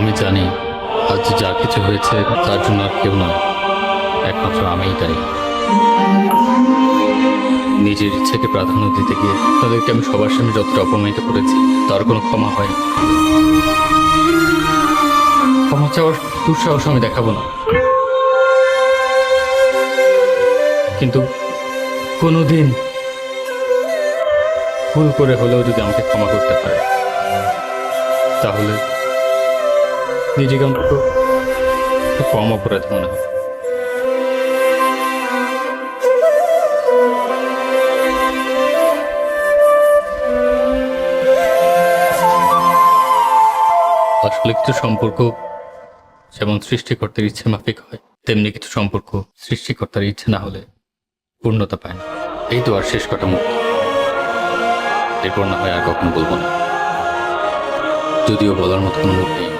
আমি জানি আজ যা কিছু হয়েছে তার জন্য আর কেউ নয়। একমাত্র আমিই দায়ী। নিজের ইচ্ছেকে প্রাধান্য দিতে গিয়ে তাদেরকে আমি সবার সামনে যতটা অপমানিত করেছি, তার কোনো ক্ষমা হয় ক্ষমা চাওয়ার দুঃসাহস আমি দেখাবো না। কিন্তু কোনোদিন ভুল করে হলেও যদি আমাকে ক্ষমা করতে পারে, তাহলে নিজেকে অন্তত একটু কম অপরাধ মনে হবে আসলে কিছু সম্পর্ক যেমন সৃষ্টিকর্তার ইচ্ছে মাফিক হয়, তেমনি কিছু সম্পর্ক সৃষ্টিকর্তার ইচ্ছে না হলে পূর্ণতা পায় না। এই তো আর শেষ কটা মুখ এরপর না হয় আর কখনো বলব না। যদিও বলার মতো কোনো মুখ নেই।